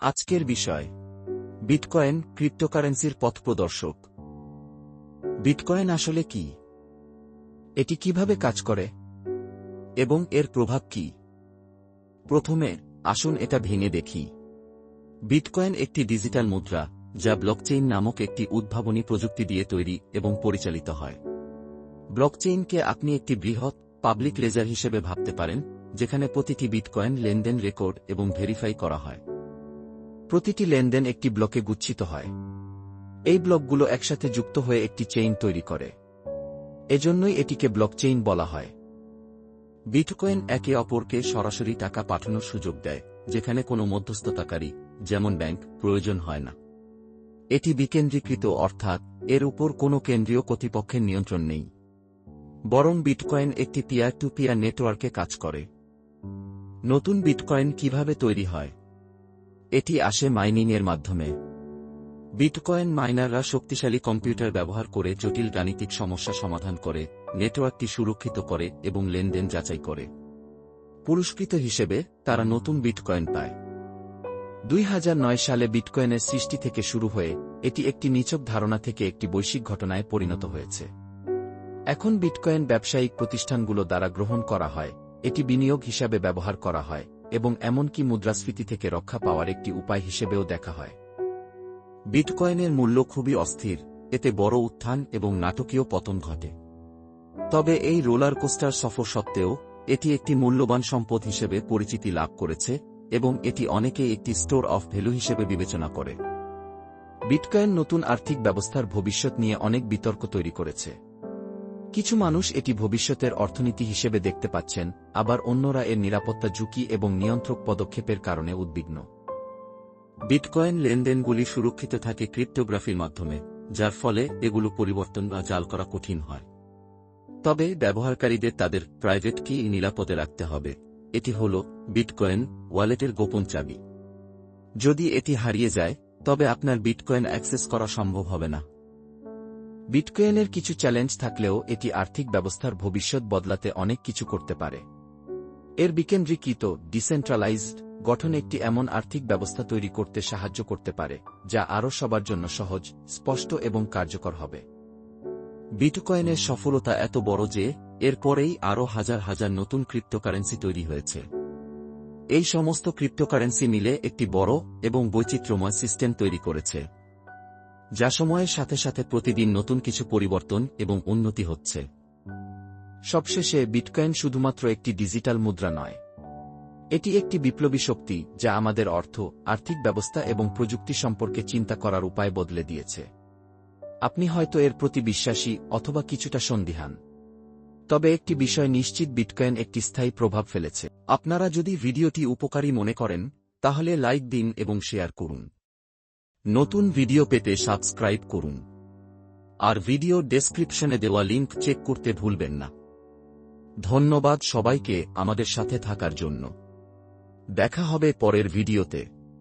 আজকের বিষয়। বিটকয়েন ক্রিপ্টোকারেন্সির পথপ্রদর্শক বিটকয়েন আসলে কি? এটি কীভাবে কাজ করে? এবং এর প্রভাব কি? প্রথমে, আসুন এটা ভেঙে দেখি। বিটকয়েন একটি ডিজিটাল মুদ্রা, যা ব্লকচেইন নামক একটি উদ্ভাবনী প্রযুক্তি দিয়ে তৈরি এবং পরিচালিত হয়। ব্লকচেইনকে আপনি একটি বৃহৎ, পাবলিক লেজার হিসেবে ভাবতে পারেন, যেখানে প্রতিটি বিটকয়েন লেনদেন রেকর্ড এবং ভেরিফাই করা হয়। প্রতিটি লেনদেন একটি ব্লকে গুচ্ছিত হয়। এই ব্লকগুলো একসাথে যুক্ত হয়ে একটি চেইন তৈরি করে। এজন্যই এটিকে ব্লকচেইন বলা হয়। বিটকয়েন একে অপরকে সরাসরি টাকা পাঠানোর সুযোগ দেয়, যেখানে কোনো মধ্যস্থতাকারী, যেমন ব্যাংক, প্রয়োজন হয় না। এটি বিকেন্দ্রীকৃত অর্থাৎ এর উপর কোনো কেন্দ্রীয় কর্তৃপক্ষের নিয়ন্ত্রণ নেই। বরং বিটকয়েন একটি পিয়ার টু পিয়ার নেটওয়ার্কে কাজ করে। নতুন বিটকয়েন কীভাবে তৈরি হয়? এটি আসে মাইনিংয়ের মাধ্যমে। বিটকয়েন মাইনাররা শক্তিশালী কম্পিউটার ব্যবহার করে জটিল গাণিতিক সমস্যা সমাধান করে, নেটওয়ার্কটি সুরক্ষিত করে এবং লেনদেন যাচাই করে। পুরস্কৃত হিসেবে তারা নতুন বিটকয়েন পায়। দুই হাজার নয় সালে বিটকয়েনের সৃষ্টি থেকে শুরু হয়ে, এটি একটি নিচক ধারণা থেকে একটি বৈশ্বিক ঘটনায় পরিণত হয়েছে। এখন বিটকয়েন ব্যবসায়িক প্রতিষ্ঠানগুলো দ্বারা গ্রহণ করা হয়, এটি বিনিয়োগ হিসাবে ব্যবহার করা হয়। এবং এমনকি মুদ্রাস্ফীতি থেকে রক্ষা পাওয়ার একটি উপায় হিসেবেও দেখা হয়। বিটকয়েনের মূল্য খুবই অস্থির, এতে বড় উত্থান এবং নাটকীয় পতন ঘটে। তবে এই রোলার কোস্টার সফর সত্ত্বেও, এটি একটি মূল্যবান সম্পদ হিসেবে পরিচিতি লাভ করেছে এবং এটি অনেকে একটি স্টোর অফ ভ্যালু হিসেবে বিবেচনা করে। বিটকয়েন নতুন আর্থিক ব্যবস্থার ভবিষ্যৎ নিয়ে অনেক বিতর্ক তৈরি করেছে। কিছু মানুষ এটি ভবিষ্যতের অর্থনীতি হিসেবে দেখতে পাচ্ছেন, আবার অন্যরা এর নিরাপত্তা ঝুঁকি এবং নিয়ন্ত্রক পদক্ষেপের কারণে উদ্বিগ্ন। বিটকয়েন লেনদেনগুলি সুরক্ষিত থাকে ক্রিপ্টোগ্রাফির মাধ্যমে, যার ফলে এগুলো পরিবর্তন বা জাল করা কঠিন হয়। তবে ব্যবহারকারীদের তাদের প্রাইভেট কি নিরাপদে রাখতে হবে, এটি হল বিটকয়েন ওয়ালেটের গোপন চাবি। যদি এটি হারিয়ে যায়, তবে আপনার বিটকয়েন অ্যাক্সেস করা সম্ভব হবে না। বিটকয়েনের কিছু চ্যালেঞ্জ থাকলেও এটি আর্থিক ব্যবস্থার ভবিষ্যৎ বদলাতে অনেক কিছু করতে পারে। এর বিকেন্দ্রীকৃত, ডিসেন্ট্রালাইজড গঠন একটি এমন আর্থিক ব্যবস্থা তৈরি করতে সাহায্য করতে পারে, যা আরও সবার জন্য সহজ, স্পষ্ট এবং কার্যকর হবে। বিটকয়েনের সফলতা এত বড় যে, এর পরেই আরও হাজার হাজার নতুন ক্রিপ্টোকারেন্সি তৈরি হয়েছে। এই সমস্ত ক্রিপ্টোকারেন্সি মিলে একটি বড় এবং বৈচিত্র্যময় সিস্টেম তৈরি করেছে। যা সময়ের সাথে সাথে প্রতিদিন নতুন কিছু পরিবর্তন এবং উন্নতি হচ্ছে। সবশেষে বিটকয়েন শুধুমাত্র একটি ডিজিটাল মুদ্রা নয়। এটি একটি বিপ্লবী শক্তি যা আমাদের অর্থ, আর্থিক ব্যবস্থা এবং প্রযুক্তি সম্পর্কে চিন্তা করার উপায় বদলে দিয়েছে। আপনি হয়তো এর প্রতি বিশ্বাসী অথবা কিছুটা সন্দিহান। তবে একটি বিষয় নিশ্চিত বিটকয়েন একটি স্থায়ী প্রভাব ফেলেছে। আপনারা যদি ভিডিওটি উপকারী মনে করেন, তাহলে লাইক দিন এবং শেয়ার করুন। নতুন ভিডিও পেতে সাবস্ক্রাইব করুন। আর ভিডিও ডেসক্রিপশনে দেওয়া লিঙ্ক চেক করতে ভুলবেন না। ধন্যবাদ সবাইকে আমাদের সাথে থাকার জন্য। দেখা হবে পরের ভিডিওতে।